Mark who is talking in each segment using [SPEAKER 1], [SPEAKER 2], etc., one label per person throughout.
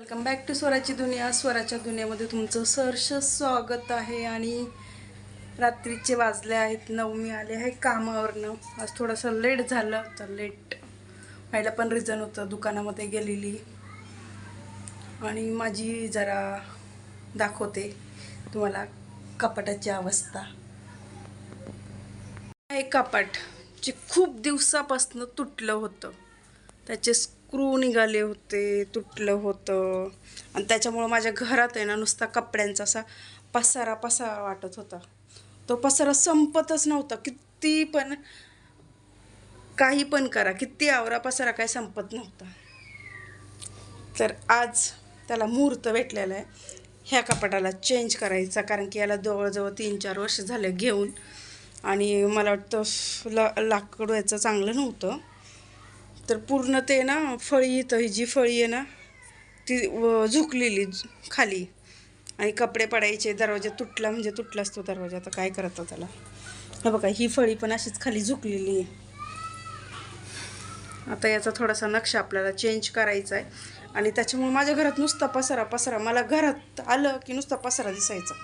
[SPEAKER 1] Welcome back to स्वराची दुनिया. स्वराच्या दुनियामध्ये तुमचं सहर्ष स्वागत आहे आणि रात्रीचे वाजले आहेत नऊ मी आले आहे कामावरनं. आज थोडंसं लेट झालं तर लेट व्हायला पण रिझन होतं दुकानामध्ये गेलेली. आणि माझी जरा दाखवते तुम्हाला कपाटाची अवस्था. हे कपाट जे खूप दिवसापासनं तुटलं होतं त्याचे क्रू निघाले होते तुटलं होतं. आणि त्याच्यामुळं माझ्या घरात आहे ना नुसता कपड्यांचा असा पसारा पसारा वाटत होता. तो पसारा संपतच नव्हता. किती पण काही पण करा. किती आवरा पसारा काय संपत नव्हता. तर आज त्याला मुहूर्त भेटलेला आहे. ह्या कपाटाला चेंज करायचा कारण की याला जवळजवळ तीन चार वर्ष झाले घेऊन. आणि मला वाटतं ला लाकूड याचं चांगलं नव्हतं. तर पूर्ण ते ना फळी इथं ही जी फळी आहे ना ती व- झुकलेली खाली. आणि कपडे पडायचे दरवाजा तुटला म्हणजे तुटलाच तो दरवाजा आता काय करत त्याला? हे बघा ही फळी पण अशीच खाली झुकलेली आहे. आता याचा थोडासा नक्षा आपल्याला चेंज करायचा आहे. आणि त्याच्यामुळे माझ्या घरात नुसता पसारा पसारा. मला घरात आलं की नुसता पसारा दिसायचा.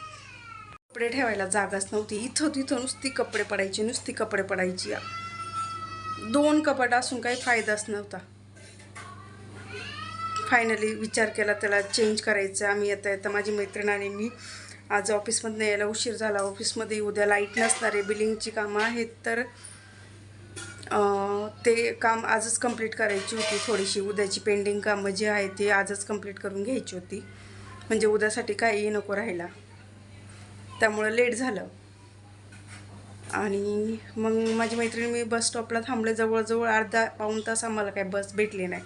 [SPEAKER 1] कपडे ठेवायला जागाच नव्हती. इथं तिथं नुसती कपडे पडायची नुसती कपडे पडायची. दोन कपाट असून काही फायदाच नव्हता. फायनली विचार केला त्याला चेंज करायचं आम्ही येता येता माझी मैत्रीण आणि मी आज ऑफिसमधनं यायला उशीर झाला. ऑफिसमध्ये उद्या लाइट नसणार आहे बिलिंगची कामं आहेत तर ते काम आजच कंप्लीट करायची होती थोडीशी. उद्याची पेंडिंग कामं जी आहेत ती आजच कंप्लीट करून घ्यायची होती. म्हणजे उद्यासाठी काहीही नको राहिला त्यामुळं लेट झालं. आणि मग माझी मैत्रिणी मी बस स्टॉपला थांबले जवळजवळ अर्धा पाऊण तास आम्हाला काय बस भेटली नाही.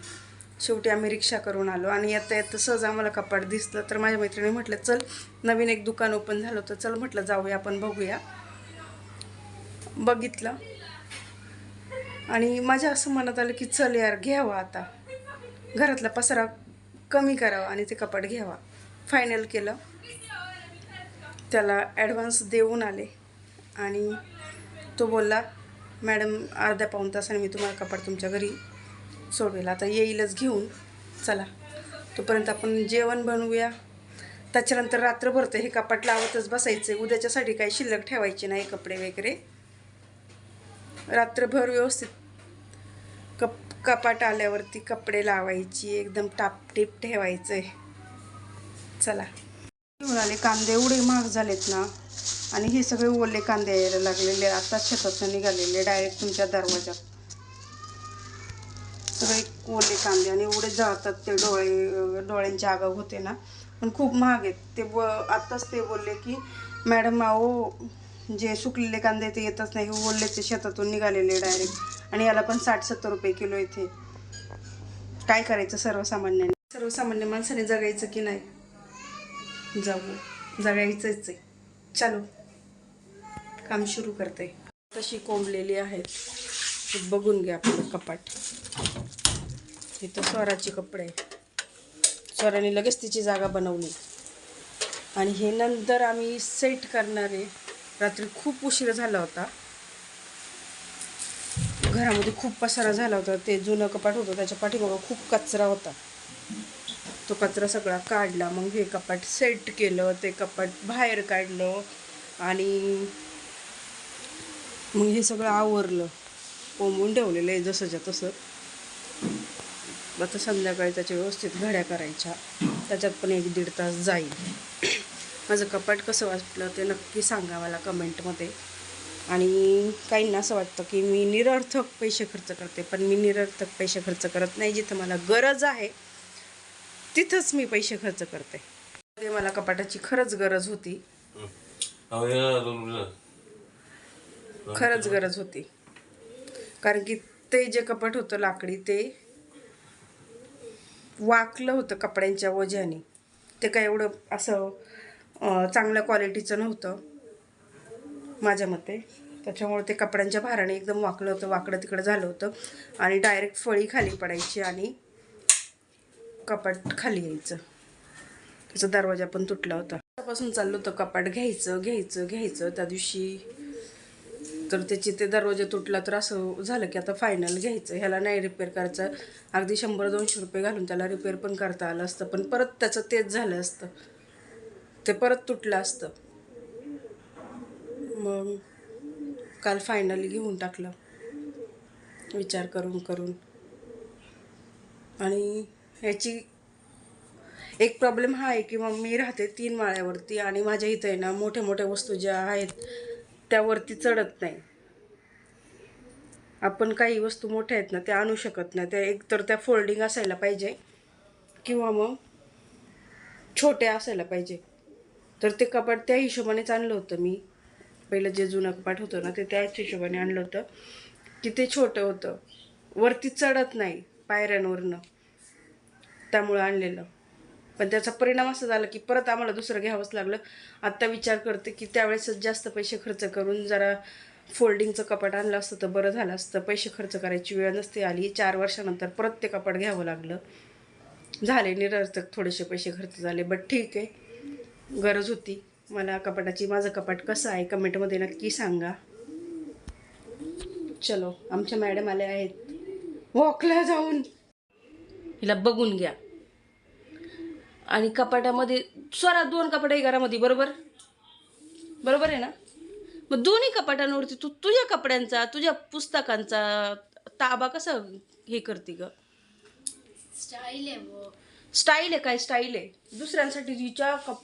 [SPEAKER 1] शेवटी आम्ही रिक्षा करून आलो आणि येता येतं सहज आम्हाला कपाट दिसलं. तर माझ्या मैत्रिणी म्हटलं चल नवीन एक दुकान ओपन झालं होतं. चल म्हटलं जाऊया आपण बघूया. बघितलं. आणि माझ्या असं मनात आलं की चल यार घ्यावा आता. घरातला पसारा कमी करावा आणि ते कपाट घ्यावा. फायनल केलं. त्याला ॲडव्हान्स देऊन आले. आणि तो बोलला मॅडम अर्ध्या पाऊण तासाने मी तुम्हाला कपाट तुमच्या घरी सोडवेल. आता येईलच घेऊन. चला. तोपर्यंत आपण जेवण बनवूया. त्याच्यानंतर रात्रभर तर हे कपाट लावतच बसायचे. उद्याच्यासाठी काही शिल्लक ठेवायचे नाही कपडे वगैरे. रात्रभर व्यवस्थित कप कपाट आल्यावरती कपडे लावायची. एकदम टापटीप ठेवायचं आहे चला. घेऊन आले कांदे एवढे महाग झालेत ना आणि हे सगळे ओले कांदे यायला लागलेले आता शेतातून निघालेले डायरेक्ट तुमच्या दरवाजात सगळे ओले कांदे आणि एवढे जळतात ते डोळे डोळ्यांच्या आगाव होते ना. पण खूप महाग आहेत. ते ब आत्ताच ते बोलले की मॅडम अहो जे सुकलेले कांदे ते येतच नाही हे ओलेचे शेतातून निघालेले डायरेक्ट आणि याला पण साठ सत्तर रुपये किलो येते काय करायचं सर्वसामान्याने? सर्वसामान्य माणसाने जगायचं की नाही? जाऊ. जगायचंच आहे. चालू. काम सुरू करते. तशी कोंबलेली आहेत. बघून घ्या आपलं कपाट. इथं स्वराचे कपडे स्वराने लगेच तिची जागा बनवली. आणि हे नंतर आम्ही सेट करणारे. रात्री खूप उशीर झाला होता. घरामध्ये खूप पसारा झाला होता. ते जुनं कपाट होतं. त्याच्या पाठीमागं खूप कचरा होता. तो कचरा सगळा काढला. मग हे कपाट सेट केलं. ते कपाट बाहेर काढलं. आणि मग हे सगळं आवरलं. कोंबून ठेवलेलं आहे जसंच्या तसं. आता संध्याकाळी त्याच्या व्यवस्थित घड्या करायच्या. त्याच्यात पण एक दीड तास जाईल. माझं कपाट कसं वाटलं ते नक्की सांगा मला कमेंटमध्ये. आणि काहींना असं वाटतं की मी निरर्थक पैसे खर्च करते पण मी निरर्थक पैसे खर्च करत नाही. जिथं मला गरज आहे तिथंच मी पैसे खर्च करते. ते मला कपाटाची खरंच गरज होती. खरंच गरज होती. कारण की ते जे कपाट होतं लाकडी ते वाकलं होतं कपड्यांच्या वजाने ते काय एवढं असं चांगल्या क्वालिटीचं नव्हतं माझ्या मते. त्याच्यामुळे ते कपड्यांच्या भाराने एकदम वाकलं होतं वाकडं तिकडं झालं होतं आणि डायरेक्ट फळी खाली पडायची आणि कपाट खाली यायचं. त्याचा दरवाजा पण तुटला होता. त्यापासून चाललं होतं कपाट घ्यायचं घ्यायचं घ्यायचं. त्या दिवशी तर त्याची ते दरवाजा तुटला तर असं झालं की आता फायनल घ्यायचं. ह्याला नाही रिपेअर करायचं. अगदी शंभर दोनशे रुपये घालून त्याला रिपेअर पण करता आलं असतं. पण परत त्याचं तेच झालं असतं. ते परत तुटलं असतं. मग काल फायनली घेऊन टाकलं. विचार करून करून. आणि ह्याची एक प्रॉब्लेम हा आहे की मग मी राहते तीन माळ्यावरती आणि माझ्या इथं आहे ना मोठ्या मोठ्या वस्तू ज्या आहेत त्यावरती चढत नाही. आपण काही वस्तू मोठ्या आहेत ना त्या आणू शकत नाही. त्या एकतर त्या फोल्डिंग असायला पाहिजे किंवा मग छोट्या असायला पाहिजे. तर ते कपाट त्या हिशोबानेच आणलं होतं मी. पहिलं जे जुनं कपाट होतं ना ते त्याच हिशोबाने आणलं होतं. की ते छोटं होतं. वरती चढत नाही पायऱ्यांवरनं. त्यामुळं आणलेलं. पण त्याचा परिणाम असा झाला की परत आम्हाला दुसरं घ्यावंच लागलं. आत्ता विचार करते की त्यावेळेसच जास्त पैसे खर्च करून जरा फोल्डिंगचं कपाट आणलं असतं तर बरं झालं असतं. पैसे खर्च करायची वेळ नसते आली. चार वर्षानंतर परत ते कपाट घ्यावं लागलं. झाले निरर्थक थोडेसे पैसे खर्च झाले बट ठीक आहे. गरज होती. मला कपाटाची माझं कपाट कसं आहे कमेंटमध्ये नक्की सांगा. चलो आमच्या मॅडम आल्या आहेत. वॉकला जाऊन. हिला बघून घ्या. आणि कपाटामध्ये स्वरा दोन कपाट आहे घरामध्ये बरोबर? बरोबर आहे ना? मग दोन्ही कपाटांवरती तू तुझ्या कपड्यांचा तुझ्या पुस्तकांचा ताबा कसा हे करते ग?
[SPEAKER 2] स्टाईल आहे वो.
[SPEAKER 1] स्टाईल आहे काय स्टाईल आहे? दुसऱ्यांसाठी हिच्या कप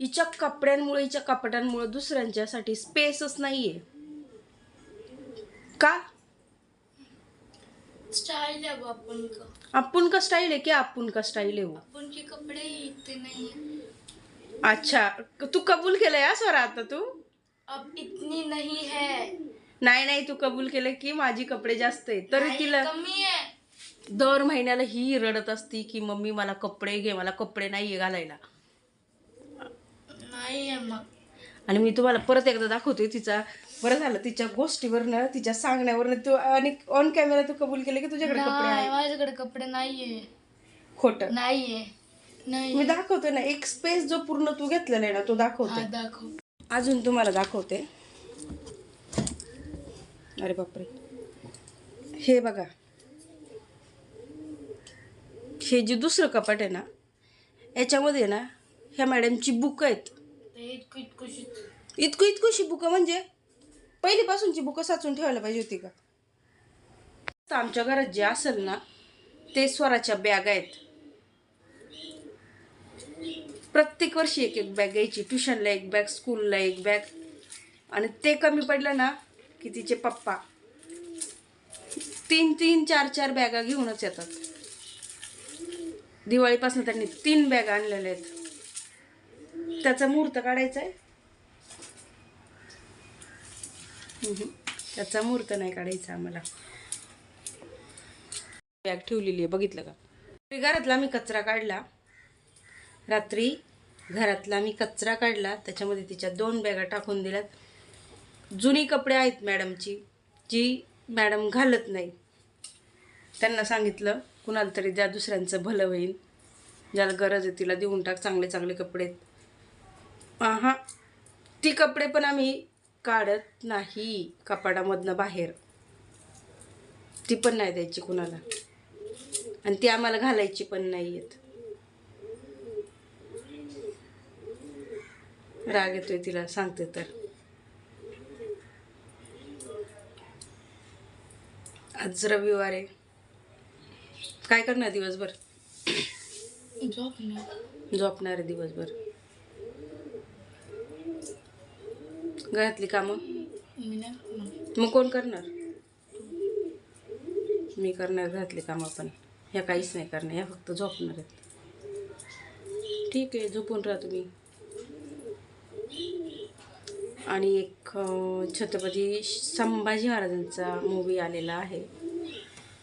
[SPEAKER 1] हिच्या कपड्यांमुळे हिच्या कपाटांमुळे दुसऱ्यांच्यासाठी स्पेसच नाही आहे का?
[SPEAKER 2] स्टाईल आहे वो अपन का
[SPEAKER 1] आपण का स्टाईल आहे की आपण का स्टाईल आहे हो?
[SPEAKER 2] अपन के कपड़े ही इतने नहीं है
[SPEAKER 1] अच्छा तू कबूल केलंय हा स्वरा आता तू?
[SPEAKER 2] अब इतनी नहीं है.
[SPEAKER 1] नाही नाही तू कबूल केलं की माझी कपडे जास्त आहे तरी
[SPEAKER 2] नहीं,
[SPEAKER 1] तिला
[SPEAKER 2] कमी है
[SPEAKER 1] दर महिन्याला ही रडत असती की मम्मी मला कपडे घे मला कपडे नाहीये घालायला.
[SPEAKER 2] नहीं है मग.
[SPEAKER 1] आणि मी तुम्हाला परत एकदा दाखवते तिचा बरं झालं तिच्या गोष्टीवरनं तिच्या सांगण्यावरनं तू आणि ऑन कॅमेरा तू कबूल केलं की तुझ्याकडे कपडे
[SPEAKER 2] नाही
[SPEAKER 1] आहेत?
[SPEAKER 2] माझ्याकडे कपडे नाहीये.
[SPEAKER 1] खोटं.
[SPEAKER 2] नाहीये. नाही.
[SPEAKER 1] मी दाखवते ना एक स्पेस जो पूर्ण तू घेतलेला आहे ना तो दाखवते
[SPEAKER 2] हा दाखव.
[SPEAKER 1] अजून तुम्हाला दाखवते. अरे बापरे. हे बघा. हे जे दुसरं कपाट आहे ना याच्यामध्ये ना ह्या मॅडमची बुक आहेत.
[SPEAKER 2] इतकं इतकंशी
[SPEAKER 1] इतकं इतकंशी बुकं म्हणजे? पहिलीपासूनची बुकं साचून ठेवायला पाहिजे होती का? आमच्या घरात जे असेल ना ते स्वराच्या बॅग आहेत. प्रत्येक वर्षी एक एक बॅग घ्यायची. ट्युशनला एक बॅग स्कूलला एक बॅग. आणि ते कमी पडलं ना की तिचे पप्पा तीन तीन चार चार बॅगा घेऊनच येतात. दिवाळीपासून त्यांनी तीन बॅग आणलेल्या आहेत. त्याचा मुहूर्त काढायचा आहे त्याचा मुहूर्त नाही काढायचा आम्हाला. बॅग ठेवलेली आहे बघितलं का? रात्री घरातला मी कचरा काढला. रात्री घरातला मी कचरा काढला. त्याच्यामध्ये तिच्या दोन बॅगा टाकून दिल्यात. जुनी कपडे आहेत मॅडमची जी मॅडम घालत नाही. त्यांना सांगितलं कुणाला तरी द्या दुसऱ्यांचं भलं होईल. ज्याला गरज आहे तिला देऊन टाक चांगले चांगले कपडे हां ती कपडे पण आम्ही काढत नाही कपाडामधनं बाहेर. ती पण नाही द्यायची कुणाला. आणि ती आम्हाला घालायची पण नाही आहेत राग येतोय तिला सांगते तर. आज रविवार आहे. काय करणार दिवसभर? झोपणार आहे दिवसभर. घरातली कामं?
[SPEAKER 2] मी नाही करणार.
[SPEAKER 1] मग कोण करणार? मी करणार घरातली कामं पण. ह्या काहीच नाही करणार ह्या फक्त झोपणार आहेत. ठीक आहे झोपून राहा तुम्ही. आणि एक छत्रपती संभाजी महाराजांचा मूवी आलेला आहे.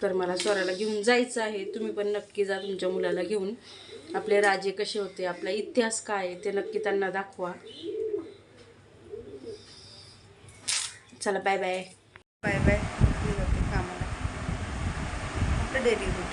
[SPEAKER 1] तर मला स्वराला घेऊन जायचं आहे. तुम्ही पण नक्की जा तुमच्या मुलाला घेऊन. आपले राजे कसे होते आपला इतिहास काय आहे ते नक्की त्यांना दाखवा. चला बाय बाय बाय बाय मी जाते कामाला. आपलं डेली रुटीन